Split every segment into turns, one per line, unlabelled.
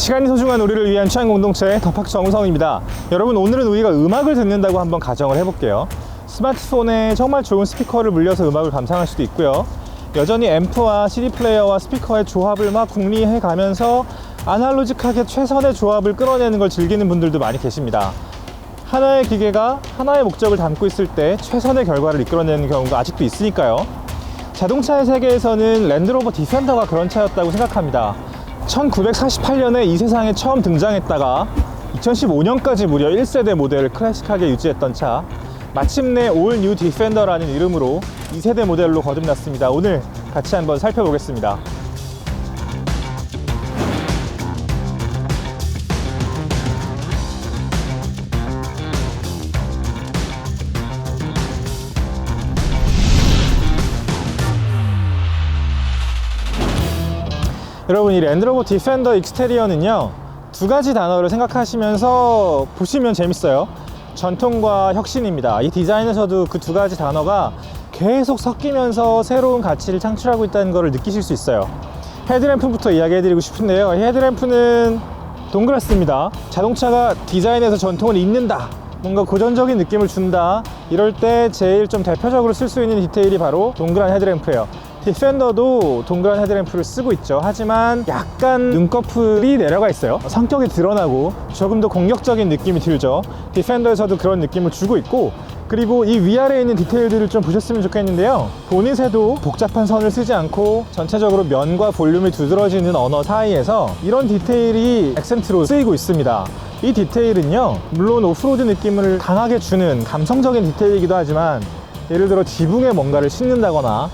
시간이 소중한 우리를 위한 취향 공동체 더팍 정우성입니다. 여러분 오늘은 우리가 음악을 듣는다고 한번 가정을 해볼게요. 스마트폰에 정말 좋은 스피커를 물려서 음악을 감상할 수도 있고요. 여전히 앰프와 CD 플레이어와 스피커의 조합을 막 궁리해 가면서 아날로직하게 최선의 조합을 끌어내는 걸 즐기는 분들도 많이 계십니다. 하나의 기계가 하나의 목적을 담고 있을 때 최선의 결과를 이끌어내는 경우가 아직도 있으니까요. 자동차의 세계에서는 랜드로버 디펜더가 그런 차였다고 생각합니다. 1948년에 이 세상에 처음 등장했다가 2015년까지 무려 1세대 모델을 클래식하게 유지했던 차. 마침내 올 뉴 디펜더라는 이름으로 2세대 모델로 거듭났습니다. 오늘 같이 한번 살펴보겠습니다. 여러분 이 랜드로버 디펜더 익스테리어는요 두 가지 단어를 생각하시면서 보시면 재밌어요. 전통과 혁신입니다. 이 디자인에서도 그 두 가지 단어가 계속 섞이면서 새로운 가치를 창출하고 있다는 것을 느끼실 수 있어요. 헤드램프부터 이야기해드리고 싶은데요. 이 헤드램프는 동그랗습니다. 자동차가 디자인에서 전통을 잇는다. 뭔가 고전적인 느낌을 준다. 이럴 때 제일 좀 대표적으로 쓸 수 있는 디테일이 바로 동그란 헤드램프예요 디펜더도 동그란 헤드램프를 쓰고 있죠. 하지만 약간 눈꺼풀이 내려가 있어요. 성격이 드러나고 조금 더 공격적인 느낌이 들죠. 디펜더에서도 그런 느낌을 주고 있고 그리고 이 위아래에 있는 디테일들을 좀 보셨으면 좋겠는데요. 보닛에도 복잡한 선을 쓰지 않고 전체적으로 면과 볼륨이 두드러지는 언어 사이에서 이런 디테일이 액센트로 쓰이고 있습니다. 이 디테일은요 물론 오프로드 느낌을 강하게 주는 감성적인 디테일이기도 하지만 예를 들어 지붕에 뭔가를 싣는다거나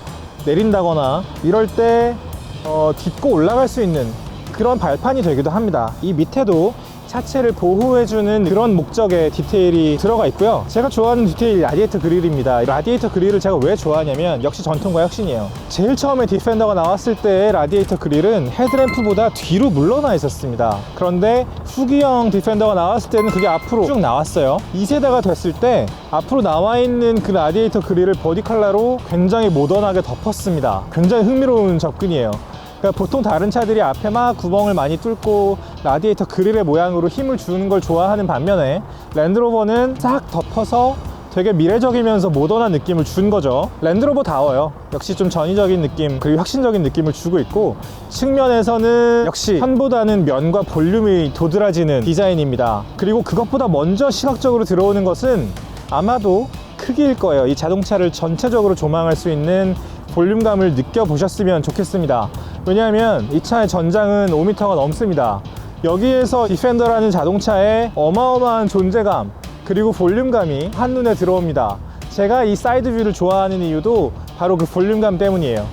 내린다거나 이럴 때 어, 딛고 올라갈 수 있는 그런 발판이 되기도 합니다. 이 밑에도 차체를 보호해주는 그런 목적의 디테일이 들어가 있고요. 제가 좋아하는 디테일 라디에이터 그릴입니다. 이 라디에이터 그릴을 제가 왜 좋아하냐면 역시 전통과 혁신이에요. 제일 처음에 디펜더가 나왔을 때 라디에이터 그릴은 헤드램프보다 뒤로 물러나 있었습니다. 그런데 후기형 디펜더가 나왔을 때는 그게 앞으로 쭉 나왔어요. 2세대가 됐을 때 앞으로 나와 있는 그 라디에이터 그릴을 버디 컬러로 굉장히 모던하게 덮었습니다. 굉장히 흥미로운 접근이에요 그러니까 보통 다른 차들이 앞에 막 구멍을 많이 뚫고 라디에이터 그릴의 모양으로 힘을 주는 걸 좋아하는 반면에 랜드로버는 싹 덮어서 되게 미래적이면서 모던한 느낌을 준 거죠. 랜드로버다워요. 역시 좀 전위적인 느낌 그리고 혁신적인 느낌을 주고 있고 측면에서는 역시 현보다는 면과 볼륨이 도드라지는 디자인입니다. 그리고 그것보다 먼저 시각적으로 들어오는 것은 아마도 크기일 거예요. 이 자동차를 전체적으로 조망할 수 있는 볼륨감을 느껴보셨으면 좋겠습니다 왜냐하면 이 차의 전장은 5m가 넘습니다. 여기에서 디펜더라는 자동차의 어마어마한 존재감 그리고 볼륨감이 한눈에 들어옵니다. 제가 이 사이드 뷰를 좋아하는 이유도 바로 그 볼륨감 때문이에요.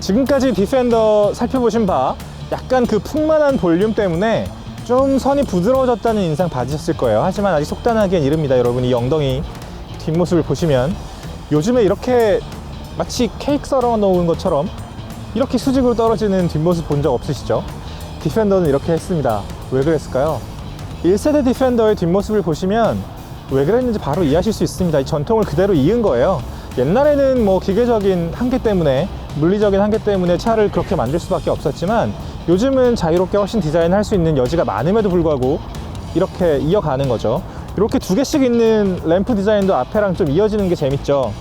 지금까지 디펜더 살펴보신 바 약간 그 풍만한 볼륨 때문에 좀 선이 부드러워졌다는 인상 받으셨을 거예요. 하지만 아직 속단하기엔 이릅니다 여러분. 이 엉덩이 뒷모습을 보시면 요즘에 이렇게 마치 케이크 썰어 놓은 것처럼 이렇게 수직으로 떨어지는 뒷모습 본 적 없으시죠? 디펜더는 이렇게 했습니다. 왜 그랬을까요? 1세대 디펜더의 뒷모습을 보시면 왜 그랬는지 바로 이해하실 수 있습니다. 이 전통을 그대로 이은 거예요. 옛날에는 뭐 기계적인 한계 때문에 물리적인 한계 때문에 차를 그렇게 만들 수밖에 없었지만 요즘은 자유롭게 훨씬 디자인할 수 있는 여지가 많음에도 불구하고 이렇게 이어가는 거죠. 이렇게 두 개씩 있는 램프 디자인도 앞에랑 좀 이어지는 게 재밌죠.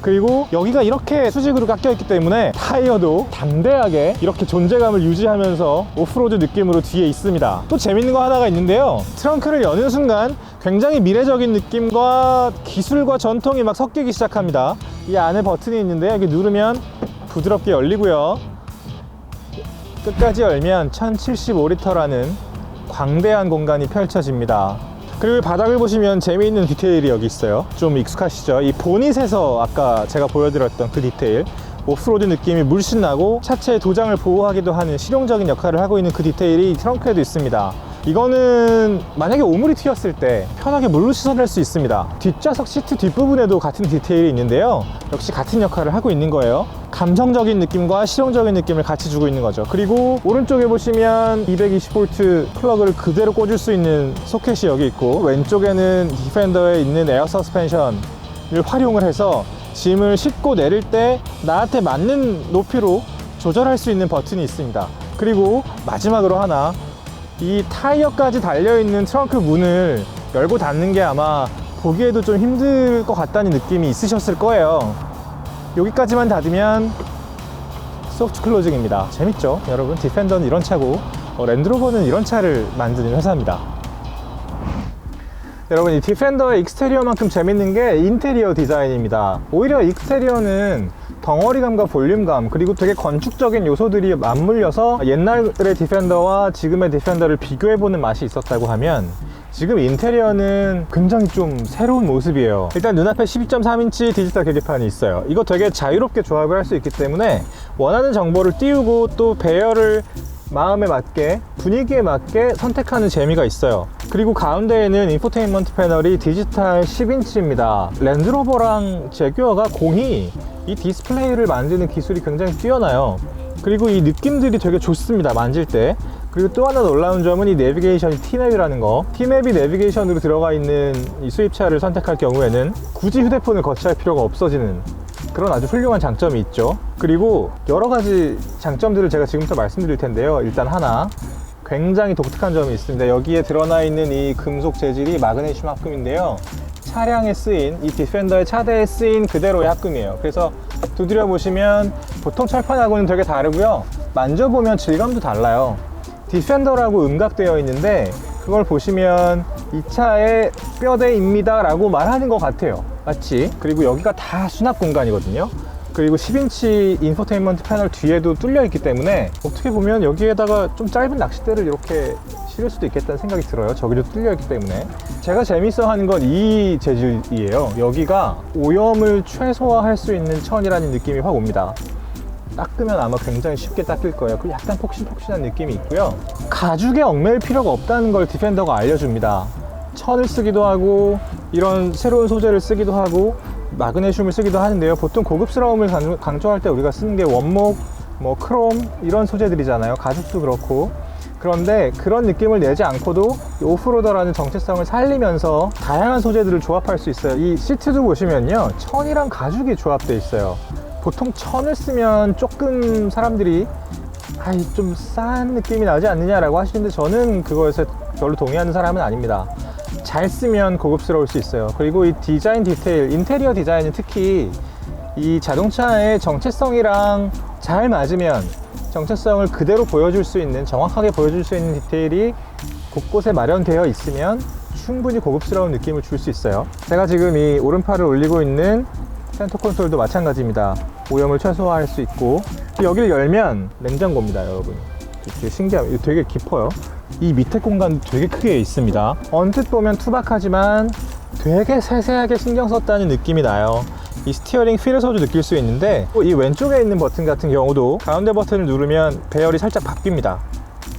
그리고 여기가 이렇게 수직으로 깎여 있기 때문에 타이어도 담대하게 이렇게 존재감을 유지하면서 오프로드 느낌으로 뒤에 있습니다. 또 재밌는 거 하나가 있는데요. 트렁크를 여는 순간 굉장히 미래적인 느낌과 기술과 전통이 막 섞이기 시작합니다. 이 안에 버튼이 있는데 여기 누르면 부드럽게 열리고요. 끝까지 열면 1075리터라는 광대한 공간이 펼쳐집니다 그리고 바닥을 보시면 재미있는 디테일이 여기 있어요. 좀 익숙하시죠? 이 보닛에서 아까 제가 보여드렸던 그 디테일. 오프로드 느낌이 물씬 나고 차체의 도장을 보호하기도 하는 실용적인 역할을 하고 있는 그 디테일이 트렁크에도 있습니다 이거는 만약에 오물이 튀었을 때 편하게 물로 씻어낼 수 있습니다. 뒷좌석 시트 뒷부분에도 같은 디테일이 있는데요. 역시 같은 역할을 하고 있는 거예요. 감성적인 느낌과 실용적인 느낌을 같이 주고 있는 거죠. 그리고 오른쪽에 보시면 220V 플러그를 그대로 꽂을 수 있는 소켓이 여기 있고 왼쪽에는 디펜더에 있는 에어 서스펜션을 활용을 해서 짐을 싣고 내릴 때 나한테 맞는 높이로 조절할 수 있는 버튼이 있습니다. 그리고 마지막으로 하나 이 타이어까지 달려있는 트렁크 문을 열고 닫는 게 아마 보기에도 좀 힘들 것 같다는 느낌이 있으셨을 거예요. 여기까지만 닫으면 소프트 클로징입니다. 재밌죠? 여러분, 디펜더는 이런 차고, 어, 랜드로버는 이런 차를 만드는 회사입니다. 여러분, 이 디펜더의 익스테리어만큼 재밌는 게 인테리어 디자인입니다. 오히려 익스테리어는 덩어리감과 볼륨감, 그리고 되게 건축적인 요소들이 맞물려서 옛날의 디펜더와 지금의 디펜더를 비교해보는 맛이 있었다고 하면 지금 인테리어는 굉장히 좀 새로운 모습이에요. 일단 눈앞에 12.3인치 디지털 계기판이 있어요. 이거 되게 자유롭게 조합을 할 수 있기 때문에 원하는 정보를 띄우고 또 배열을 마음에 맞게 분위기에 맞게 선택하는 재미가 있어요 그리고 가운데에는 인포테인먼트 패널이 디지털 10인치입니다 랜드로버랑 제규어가 공이 이 디스플레이를 만드는 기술이 굉장히 뛰어나요 그리고 이 느낌들이 되게 좋습니다 만질 때 그리고 또 하나 놀라운 점은 이 내비게이션이 T맵이라는 거 T맵이 내비게이션으로 들어가 있는 이 수입차를 선택할 경우에는 굳이 휴대폰을 거치할 필요가 없어지는 그런 아주 훌륭한 장점이 있죠. 그리고 여러 가지 장점들을 제가 지금부터 말씀드릴 텐데요. 일단 하나. 굉장히 독특한 점이 있습니다. 여기에 드러나 있는 이 금속 재질이 마그네슘 합금인데요. 차량에 쓰인, 이 디펜더의 차대에 쓰인 그대로의 합금이에요. 그래서 두드려 보시면 보통 철판하고는 되게 다르고요. 만져보면 질감도 달라요. 디펜더라고 음각되어 있는데 그걸 보시면 이 차의 뼈대입니다 라고 말하는 것 같아요 마치 그리고 여기가 다 수납 공간이거든요 그리고 10인치 인포테인먼트 패널 뒤에도 뚫려 있기 때문에 어떻게 보면 여기에다가 좀 짧은 낚싯대를 이렇게 실을 수도 있겠다는 생각이 들어요 저기도 뚫려 있기 때문에 제가 재밌어 하는 건 이 재질이에요 여기가 오염을 최소화할 수 있는 천이라는 느낌이 확 옵니다 닦으면 아마 굉장히 쉽게 닦일 거예요. 그리고 약간 폭신폭신한 느낌이 있고요. 가죽에 얽매일 필요가 없다는 걸 디펜더가 알려줍니다. 천을 쓰기도 하고 이런 새로운 소재를 쓰기도 하고 마그네슘을 쓰기도 하는데요. 보통 고급스러움을 강- 강조할 때 우리가 쓰는 게 원목, 뭐 크롬 이런 소재들이잖아요. 가죽도 그렇고 그런데 그런 느낌을 내지 않고도 이 오프로더라는 정체성을 살리면서 다양한 소재들을 조합할 수 있어요. 이 시트도 보시면요. 천이랑 가죽이 조합되어 있어요. 보통 천을 쓰면 조금 사람들이 아이 좀 싼 느낌이 나지 않느냐라고 하시는데 저는 그거에서 별로 동의하는 사람은 아닙니다. 잘 쓰면 고급스러울 수 있어요. 그리고 이 디자인 디테일, 인테리어 디자인은 특히 이 자동차의 정체성이랑 잘 맞으면 정체성을 그대로 보여줄 수 있는 정확하게 보여줄 수 있는 디테일이 곳곳에 마련되어 있으면 충분히 고급스러운 느낌을 줄 수 있어요. 제가 지금 이 오른팔을 올리고 있는 센터 콘솔도 마찬가지입니다. 오염을 최소화할 수 있고 여기를 열면 냉장고입니다 여러분. 되게 신기해요 이거 되게 깊어요 이 밑에 공간도 되게 크게 있습니다. 언뜻 보면 투박하지만 되게 세세하게 신경 썼다는 느낌이 나요. 이 스티어링 휠에서도 느낄 수 있는데 이 왼쪽에 있는 버튼 같은 경우도 가운데 버튼을 누르면 배열이 살짝 바뀝니다.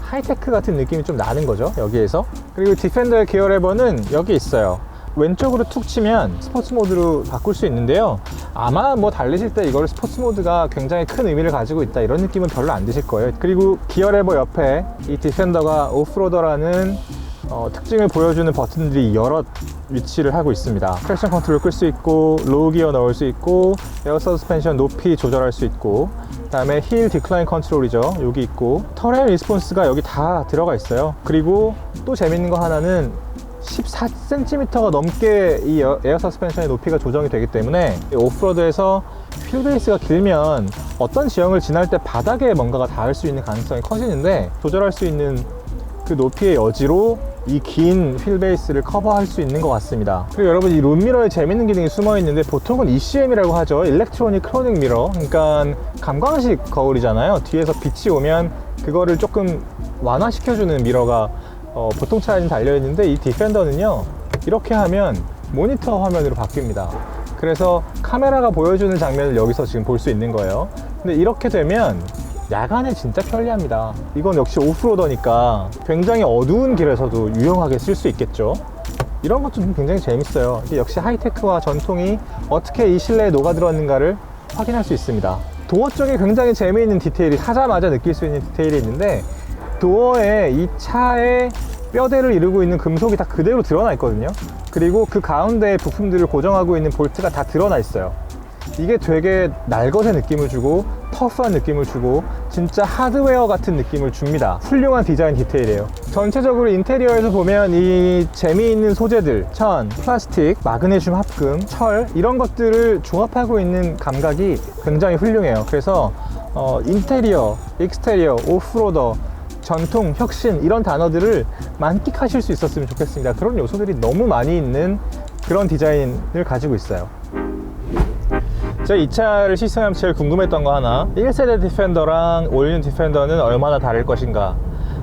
하이테크 같은 느낌이 좀 나는 거죠 여기에서. 그리고 디펜더의 기어 레버는 여기 있어요 왼쪽으로 툭 치면 스포츠 모드로 바꿀 수 있는데요. 아마 뭐 달리실 때 이걸 스포츠 모드가 굉장히 큰 의미를 가지고 있다 이런 느낌은 별로 안 드실 거예요. 그리고 기어 레버 옆에 이 디펜더가 오프로더라는 어, 특징을 보여주는 버튼들이 여러 위치를 하고 있습니다. 트랙션 컨트롤 끌 수 있고 로우 기어 넣을 수 있고 에어 서스펜션 높이 조절할 수 있고 그 다음에 힐 디클라인 컨트롤이죠. 여기 있고 터레인 리스폰스가 여기 다 들어가 있어요. 그리고 또 재밌는 거 하나는 14cm가 넘게 이 에어- 서스펜션의 높이가 조정이 되기 때문에 이 오프로드에서 휠베이스가 길면 어떤 지형을 지날 때 바닥에 뭔가가 닿을 수 있는 가능성이 커지는데 조절할 수 있는 그 높이의 여지로 이 긴 휠베이스를 커버할 수 있는 것 같습니다. 그리고 여러분 이 룸미러에 재밌는 기능이 숨어 있는데 보통은 ECM이라고 하죠. 일렉트로닉 크로닉 미러 그러니까 감광식 거울이잖아요. 뒤에서 빛이 오면 그거를 조금 완화시켜주는 미러가 어, 보통 차에는 달려있는데 이 디펜더는요 이렇게 하면 모니터 화면으로 바뀝니다. 그래서 카메라가 보여주는 장면을 여기서 지금 볼 수 있는 거예요. 근데 이렇게 되면 야간에 진짜 편리합니다. 이건 역시 오프로더니까 굉장히 어두운 길에서도 유용하게 쓸 수 있겠죠? 이런 것도 좀 굉장히 재밌어요. 역시 하이테크와 전통이 어떻게 이 실내에 녹아들었는가를 확인할 수 있습니다. 도어 쪽에 굉장히 재미있는 디테일이 사자마자 느낄 수 있는 디테일이 있는데 도어에 이 차의 뼈대를 이루고 있는 금속이 다 그대로 드러나 있거든요 그리고 그 가운데 부품들을 고정하고 있는 볼트가 다 드러나 있어요 이게 되게 날것의 느낌을 주고 터프한 느낌을 주고 진짜 하드웨어 같은 느낌을 줍니다. 훌륭한 디자인 디테일이에요. 전체적으로 인테리어에서 보면 이 재미있는 소재들, 천, 플라스틱, 마그네슘 합금, 철 이런 것들을 조합하고 있는 감각이 굉장히 훌륭해요. 그래서 어, 인테리어, 익스테리어, 오프로더 전통, 혁신 이런 단어들을 만끽하실 수 있었으면 좋겠습니다. 그런 요소들이 너무 많이 있는 그런 디자인을 가지고 있어요. 제가 이 차를 시승하면서 제일 궁금했던 거 하나 1세대 디펜더랑 올뉴 디펜더는 얼마나 다를 것인가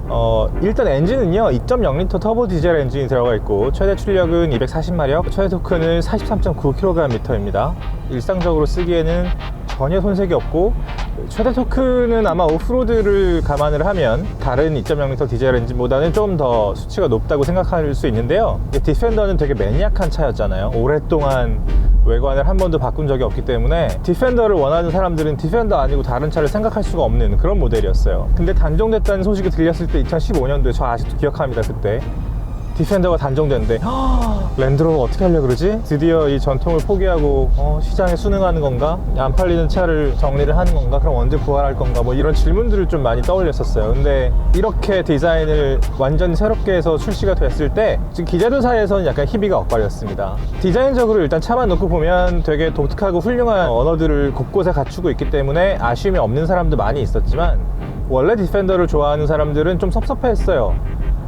어, 일단 엔진은요 2.0L 터보 디젤 엔진이 들어가 있고 최대 출력은 240마력 최대 토크는 43.9kgm입니다 일상적으로 쓰기에는 전혀 손색이 없고 최대 토크는 아마 오프로드를 감안을 하면 다른 2.0L 디젤 엔진보다는 좀 더 수치가 높다고 생각할 수 있는데요. 디펜더는 되게 매니악한 차였잖아요. 오랫동안 외관을 한 번도 바꾼 적이 없기 때문에 디펜더를 원하는 사람들은 디펜더 아니고 다른 차를 생각할 수가 없는 그런 모델이었어요. 근데 단종됐다는 소식이 들렸을 때 2015년도에 저 아직도 기억합니다 그때 디펜더가 단종됐는데 랜드로버 어떻게 하려고 그러지? 드디어 이 전통을 포기하고 어, 시장에 순응하는 건가? 안 팔리는 차를 정리를 하는 건가? 그럼 언제 부활할 건가? 뭐 이런 질문들을 좀 많이 떠올렸었어요 근데 이렇게 디자인을 완전히 새롭게 해서 출시가 됐을 때 지금 기자들 사이에서는 약간 희비가 엇갈렸습니다 디자인적으로 일단 차만 놓고 보면 되게 독특하고 훌륭한 언어들을 곳곳에 갖추고 있기 때문에 아쉬움이 없는 사람도 많이 있었지만 원래 디펜더를 좋아하는 사람들은 좀 섭섭해했어요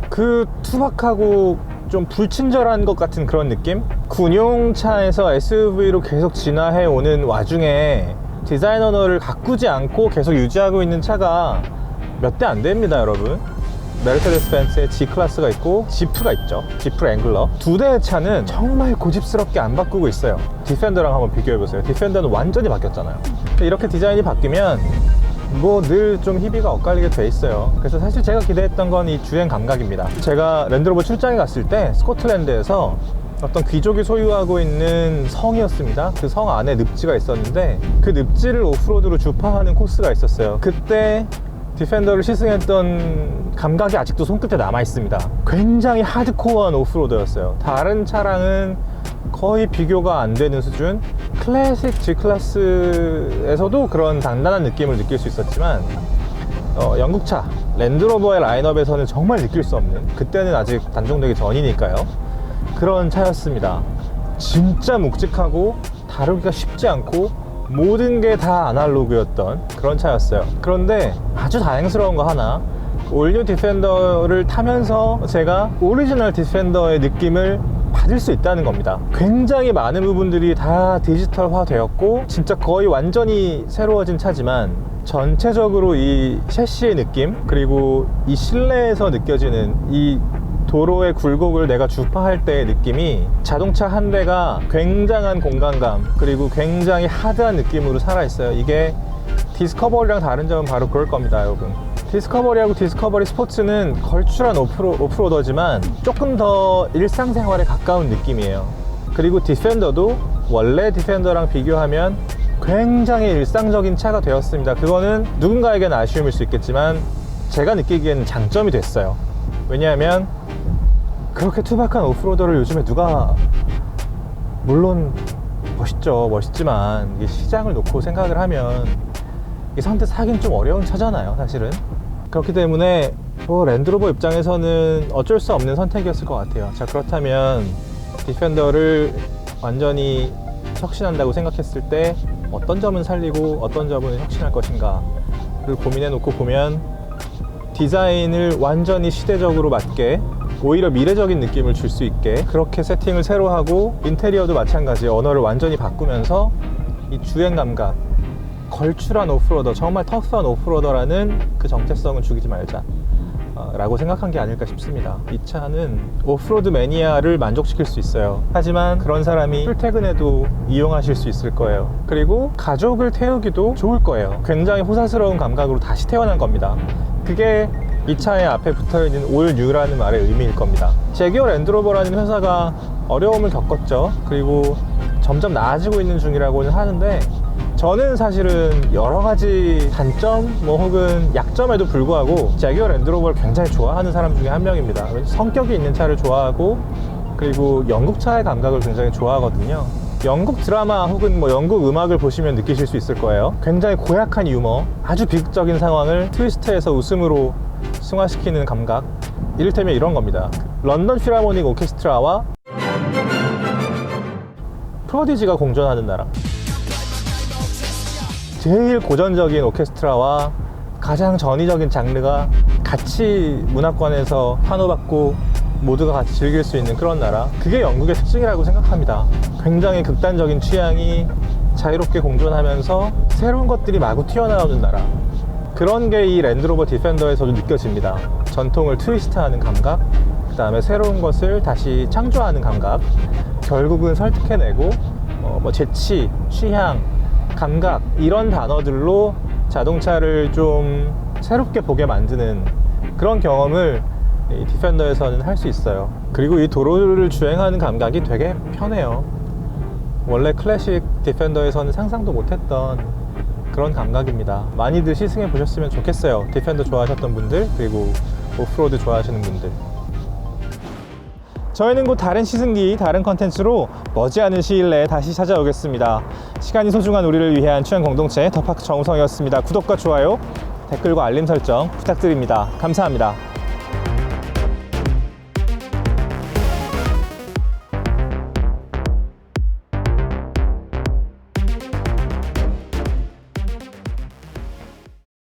그 투박하고 좀 불친절한 것 같은 그런 느낌? 군용차에서 SUV로 계속 진화해 오는 와중에 디자인 언어를 가꾸지 않고 계속 유지하고 있는 차가 몇 대 안 됩니다, 여러분. 메르세데스 벤츠의 G클래스가 있고 지프가 있죠. 지프 앵글러. 두 대의 차는 정말 고집스럽게 안 바꾸고 있어요. 디펜더랑 한번 비교해보세요. 디펜더는 완전히 바뀌었잖아요. 이렇게 디자인이 바뀌면 뭐 늘 좀 희비가 엇갈리게 돼 있어요. 그래서 사실 제가 기대했던 건 이 주행 감각입니다. 제가 랜드로버 출장에 갔을 때 스코틀랜드에서 어떤 귀족이 소유하고 있는 성이었습니다. 그 성 안에 늪지가 있었는데 그 늪지를 오프로드로 주파하는 코스가 있었어요. 그때 디펜더를 시승했던 감각이 아직도 손끝에 남아 있습니다. 굉장히 하드코어한 오프로드였어요. 다른 차량은 거의 비교가 안 되는 수준. 클래식 G 클래스에서도 그런 단단한 느낌을 느낄 수 있었지만 어, 영국차 랜드로버의 라인업에서는 정말 느낄 수 없는 그때는 아직 단종되기 전이니까요. 그런 차였습니다. 진짜 묵직하고 다루기가 쉽지 않고 모든 게 다 아날로그였던 그런 차였어요. 그런데 아주 다행스러운 거 하나. 올뉴 디펜더를 타면서 제가 오리지널 디펜더의 느낌을 받을 수 있다는 겁니다. 굉장히 많은 부분들이 다 디지털화 되었고, 진짜 거의 완전히 새로워진 차지만, 전체적으로 이 셰시의 느낌, 그리고 이 실내에서 느껴지는 이 도로의 굴곡을 내가 주파할 때의 느낌이 자동차 한 대가 굉장한 공간감 그리고 굉장히 하드한 느낌으로 살아있어요 이게 디스커버리랑 다른 점은 바로 그럴 겁니다 여러분 디스커버리하고 디스커버리 스포츠는 걸출한 오프로, 오프로더지만 조금 더 일상생활에 가까운 느낌이에요. 그리고 디펜더도 원래 디펜더랑 비교하면 굉장히 일상적인 차가 되었습니다. 그거는 누군가에게는 아쉬움일 수 있겠지만 제가 느끼기에는 장점이 됐어요. 왜냐하면 그렇게 투박한 오프로더를 요즘에 누가 물론 멋있죠. 멋있지만 이게 시장을 놓고 생각을 하면 이 선뜻 사긴 좀 어려운 차잖아요 사실은 그렇기 때문에 뭐 랜드로버 입장에서는 어쩔 수 없는 선택이었을 것 같아요. 자 그렇다면 디펜더를 완전히 혁신한다고 생각했을 때 어떤 점은 살리고 어떤 점은 혁신할 것인가를 고민해 놓고 보면 디자인을 완전히 시대적으로 맞게 오히려 미래적인 느낌을 줄 수 있게 그렇게 세팅을 새로 하고 인테리어도 마찬가지 언어를 완전히 바꾸면서 이 주행 감각 걸출한 오프로더 정말 터프한 오프로더라는 그 정체성을 죽이지 말자 어, 라고 생각한 게 아닐까 싶습니다. 이 차는 오프로드 매니아를 만족시킬 수 있어요. 하지만 그런 사람이 출퇴근에도 이용하실 수 있을 거예요. 그리고 가족을 태우기도 좋을 거예요. 굉장히 호사스러운 감각으로 다시 태어난 겁니다. 그게 이 차의 앞에 붙어 있는 올 뉴라는 말의 의미일 겁니다. 제기어 랜드로버라는 회사가 어려움을 겪었죠. 그리고 점점 나아지고 있는 중이라고는 하는데 저는 사실은 여러 가지 단점 뭐 혹은 약점에도 불구하고 제기어 랜드로버를 굉장히 좋아하는 사람 중에 한 명입니다 성격이 있는 차를 좋아하고 그리고 영국 차의 감각을 굉장히 좋아하거든요 영국 드라마 혹은 뭐 영국 음악을 보시면 느끼실 수 있을 거예요. 굉장히 고약한 유머, 아주 비극적인 상황을 트위스트해서 웃음으로 승화시키는 감각. 이를테면 이런 겁니다. 런던 필하모닉 오케스트라와 프로디지가 공존하는 나라. 제일 고전적인 오케스트라와 가장 전위적인 장르가 같이 문화권에서 환호받고 모두가 같이 즐길 수 있는 그런 나라. 그게 영국의 특징이라고 생각합니다. 굉장히 극단적인 취향이 자유롭게 공존하면서 새로운 것들이 마구 튀어나오는 나라. 그런 게 이 랜드로버 디펜더에서도 느껴집니다. 전통을 트위스트하는 감각, 그 다음에 새로운 것을 다시 창조하는 감각, 결국은 설득해내고 어, 뭐 재치, 취향, 감각 이런 단어들로 자동차를 좀 새롭게 보게 만드는 그런 경험을 이 디펜더에서는 할 수 있어요. 그리고 이 도로를 주행하는 감각이 되게 편해요. 원래 클래식 디펜더에서는 상상도 못했던 그런 감각입니다. 많이들 시승해 보셨으면 좋겠어요. 디펜더 좋아하셨던 분들 그리고 오프로드 좋아하시는 분들. 저희는 곧 다른 시승기, 다른 컨텐츠로 머지않은 시일 내에 다시 찾아오겠습니다. 시간이 소중한 우리를 위한 취향 공동체 더파크 정우성이었습니다. 구독과 좋아요, 댓글과 알림 설정 부탁드립니다. 감사합니다.